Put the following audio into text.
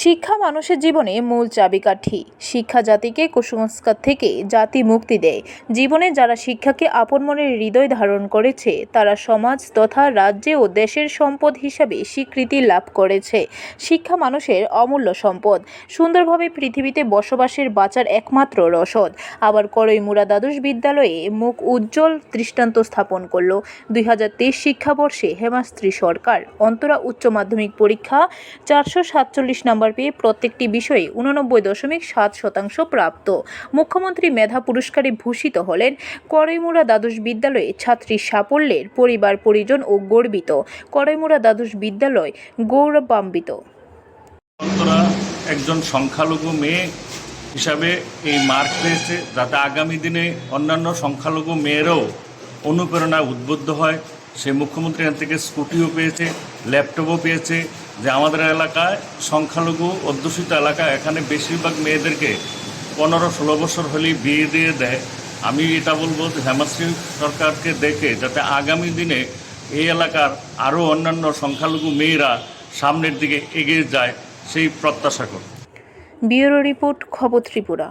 শিক্ষা মানুষের জীবনে মূল চাবিকাঠি। শিক্ষা জাতিকে কুসংস্কার থেকে জাতি মুক্তি দেয়। জীবনে যারা শিক্ষাকে আপন মনের হৃদয় ধারণ করেছে, তারা সমাজ তথা রাজ্যে ও দেশের সম্পদ হিসাবে স্বীকৃতি লাভ করেছে। শিক্ষা মানুষের অমূল্য সম্পদ। সুন্দরভাবে পৃথিবীতে বসবাসের বাঁচার একমাত্র রসদ। আবার করইমুরা দ্বাদশ বিদ্যালয়ে মুখ উজ্জ্বল দৃষ্টান্ত স্থাপন করল। দুই হাজার তেইশ শিক্ষাবর্ষে হেমাশ্রী সরকার অন্তরা উচ্চ মাধ্যমিক পরীক্ষা চারশো সাতচল্লিশ নম্বর পেয়ে প্রত্যেকটি বিষয়ে উননব্বই দশমিক সাত শতাংশ প্রাপ্ত। মুখ্যমন্ত্রী মেধা পুরস্কারে ভূষিত হলেন করইমুরা দ্বাদশ বিদ্যালয়ে ছাত্রীর সাফল্যের পরিবার, পরিজন ও গর্বিত। করইমুরা দ্বাদশ বিদ্যালয় গৌরবান্বিত। একজন সংখ্যালঘু মেয়ে হিসাবে এই মার্ক পেয়েছে যাতে আগামী দিনে অন্যান্য সংখ্যালঘু মেয়েরাও অনুপ্রেরণায় উদ্বুদ্ধ হয়। সে মুখ্যমন্ত্রী থেকে স্কুটিও পেয়েছে, ল্যাপটপও পেয়েছে যে আমাদের এলাকায় সংখ্যালঘু অধ্যুষিত এলাকায় এখানে বেশিরভাগ মেয়েদেরকে পনেরো ষোলো বছর হলেই বিয়ে দিয়ে দেয়। আমি এটা বলব যে হেমাশ্রী সরকারকে দেখে যাতে আগামী দিনে এই এলাকার আরও অন্যান্য সংখ্যালঘু মেয়েরা সামনের দিকে এগিয়ে যায়, সেই প্রত্যাশা করি ব্যুরো রিপোর্ট, খবর ত্রিপুরা।